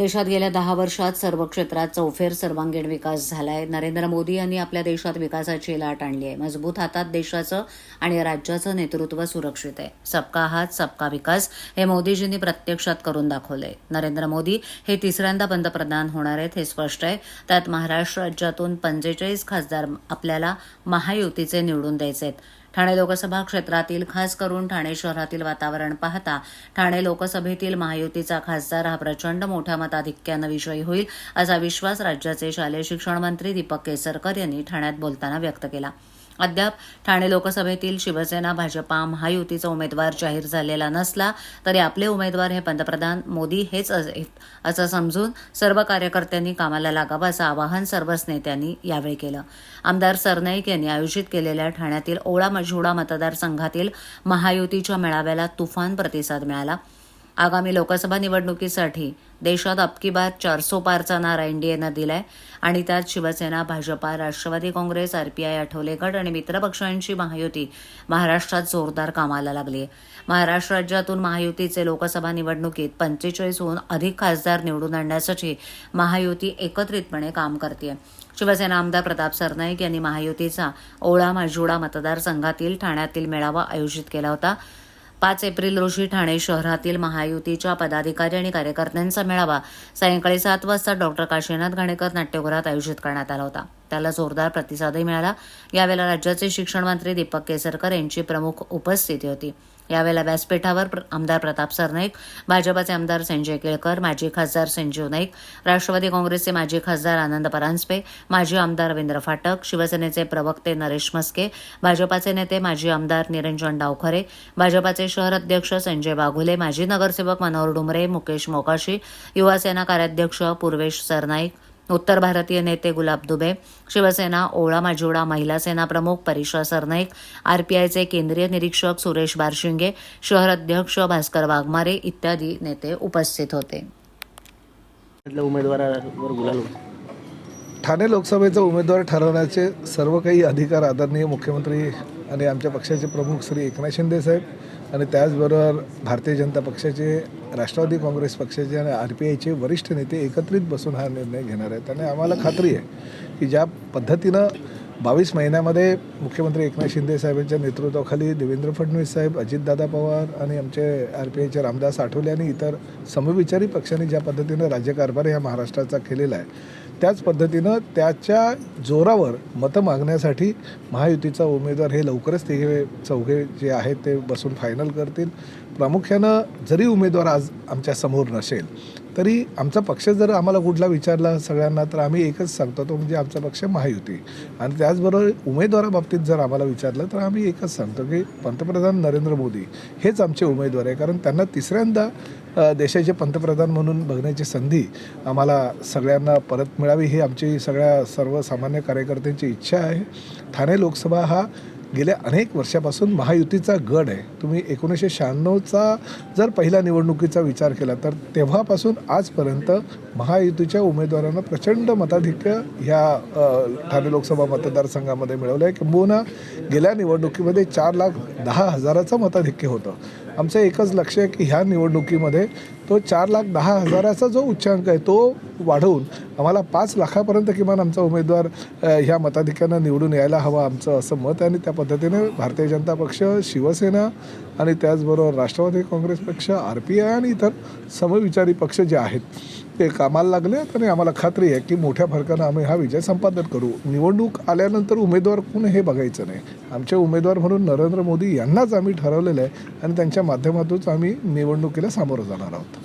देशात गेल्या दहा वर्षात सर्व क्षेत्रात चौफेर सर्वांगीण विकास झालाय. नरेंद्र मोदी यांनी आपल्या देशात विकासाची लाट आणली आहे. मजबूत हातात देशाचं आणि राज्याचं नेतृत्व सुरक्षित आहे. सबका हात सबका विकास हे मोदीजींनी प्रत्यक्षात करून दाखवलंय. नरेंद्र मोदी हे तिसऱ्यांदा पंतप्रधान होणार आहेत हे स्पष्ट आहे. त्यात महाराष्ट्र राज्यातून पंचेचाळीस खासदार आपल्याला महायुतीचे निवडून द्यायचे आहेत ठाणे लोकसभा क्षेत्रातील खास करून ठाणे शहरातील वातावरण पाहता ठाणे लोकसभेतील महायुतीचा खासदार हा प्रचंड मोठ्या मताधिक्यानं विजयी होईल असा विश्वास राज्याचे शालेय शिक्षण मंत्री दीपक केसरकर यांनी ठाण्यात बोलताना व्यक्त केला. अद्याप ठाणे लोकसभेतील शिवसेना भाजपा महायुतीचा उमेदवार जाहीर झालेला नसला तरी आपले उमेदवार हे पंतप्रधान मोदी हेच आहेत असं समजून सर्व कार्यकर्त्यांनी कामाला लागावं असं आवाहन सर्वच नेत्यांनी यावेळी केलं. आमदार सरनाईक यांनी आयोजित केलेल्या ठाण्यातील ओळा मझोडा मतदारसंघातील महायुतीच्या मेळाव्याला तुफान प्रतिसाद मिळाला. आगामी लोकसभा निवडणुकीसाठी देशात अबकी बार चारसो पारचा नारा एनडीएनं दिलाय. आणि त्यात शिवसेना भाजपा राष्ट्रवादी काँग्रेस आरपीआय आठवले गट आणि मित्रपक्षांची महायुती महाराष्ट्रात जोरदार कामाला लागली आहे महाराष्ट्र राज्यातून महायुतीचे लोकसभा निवडणुकीत पंचेचाळीसहून अधिक खासदार निवडून आणण्यासाठी महायुती एकत्रितपणे काम करते शिवसेना आमदार प्रताप सरनाईक यांनी महायुतीचा ओळा माजुडा मतदारसंघातील ठाण्यातील मेळावा आयोजित केला होता. पाच एप्रिल रोजी ठाणे शहरातील महायुतीच्या पदाधिकारी आणि कार्यकर्त्यांचा मेळावा सायंकाळी सात वाजता डॉक्टर काशीनाथ घाणेकर नाट्यगृहात आयोजित करण्यात आला होता. त्याला जोरदार प्रतिसादही मिळाला. यावेळेला राज्याचे शिक्षण मंत्री दीपक केसरकर यांची प्रमुख उपस्थिती होती. यावेळेला व्यासपीठावर प्र- आमदार प्रताप सरनाईक भाजपाचे आमदार संजय केळकर माजी खासदार संजीव नाईक राष्ट्रवादी काँग्रेसचे माजी खासदार आनंद परांजपे माजी आमदार रवींद्र फाटक शिवसेनेचे प्रवक्ते नरेश मस्के भाजपाचे नेते माजी आमदार निरंजन डावखरे भाजपाचे शहर अध्यक्ष संजय बाघुले माजी नगरसेवक मनोहर डुमरे मुकेश मोकाशी युवासेना कार्याध्यक्ष पूर्वेश सरनाईक उत्तर भारतीय नेते गुलाब दुबे शिवसेना ओळा माजिवडा महिला सेना प्रमुख परीक्षा सरनाईक आरपीआयचे केंद्रीय निरीक्षक सुरेश बारशिंगे शहर अध्यक्ष भास्कर वाघमारे इत्यादी नेते उपस्थित होता. ठाणे लोकसभेचा उमेदवार ठरवण्याचे सर्व काही अधिकार आदरणीय मुख्यमंत्री आणि आमच्या पक्षाचे प्रमुख श्री एकनाथ शिंदे साहेब आणि त्याचबरोबर भारतीय जनता पक्षाचे राष्ट्रवादी काँग्रेस पक्षाचे आणि आर पी आयचे वरिष्ठ नेते एकत्रित बसून हा निर्णय घेणार आहेत. आणि आम्हाला खात्री आहे की ज्या पद्धतीनं बावीस महिन्यामध्ये मुख्यमंत्री एकनाथ शिंदे साहेबांच्या नेतृत्वाखाली देवेंद्र फडणवीस साहेब अजितदादा पवार आणि आमचे आर पी आयचे रामदास आठवले आणि इतर समविचारी पक्षांनी ज्या पद्धतीनं राज्यकारभार या महाराष्ट्राचा केलेला आहे त्याच पद्धतीनं त्याच्या जोरावर मतं मागण्यासाठी महायुतीचा उमेदवार हे लवकरच ते चौघे जे आहेत ते बसून फायनल करतील. प्रामुख्यानं जरी उमेदवार आज आमच्यासमोर नसेल तरी आमचा पक्ष जर आम्हाला कुठला विचारला सगळ्यांना तर आम्ही एकच सांगतो तो म्हणजे आमचा पक्ष महायुती. आणि त्याचबरोबर उमेदवाराबाबतीत जर आम्हाला विचारलं तर आम्ही एकच सांगतो की पंतप्रधान नरेंद्र मोदी हेच आमचे उमेदवार आहे. कारण त्यांना तिसऱ्यांदा देशाचे पंतप्रधान म्हणून बघण्याची संधी आम्हाला सगळ्यांना परत मिळावी ही आमची सगळ्या सर्वसामान्य कार्यकर्त्यांची इच्छा आहे. ठाणे लोकसभा हा गेल्या अनेक वर्षापासून महायुतीचा गड आहे. तुम्ही एकोणीसशे शहाण्णवचा जर पहिल्या निवडणुकीचा विचार केला तर तेव्हापासून आजपर्यंत महायुतीच्या उमेदवारांना प्रचंड मताधिक्य ह्या ठाणे लोकसभा मतदारसंघामध्ये मिळवलं आहे किंबहुना गेल्या निवडणुकीमध्ये चार लाख दहा हजाराचं मताधिक्य होतं. आमचं एकच लक्ष आहे की ह्या निवडणुकीमध्ये तो चार लाख दहा हजाराचा जो उच्चांक आहे तो वाढवून आम्हाला पाच लाखापर्यंत किमान आमचा उमेदवार ह्या मताधिक्यानं निवडून यायला हवा आमचं असं मत आहे. आणि त्या पद्धतीने भारतीय जनता पक्ष शिवसेना आणि त्याचबरोबर राष्ट्रवादी काँग्रेस पक्ष आर पी आय आणि इतर समविचारी पक्ष जे आहेत ते कामाला लागले आणि आम्हाला खात्री आहे की मोठ्या फरकानं आम्ही हा विजय संपादन करू. निवडणूक आल्यानंतर उमेदवार कोण हे बघायचं नाही. आमचे उमेदवार म्हणून नरेंद्र मोदी यांनाच आम्ही ठरवलेलं आहे आणि त्यांच्या माध्यमातूनच आम्ही निवडणुकीला सामोरं जाणार आहोत.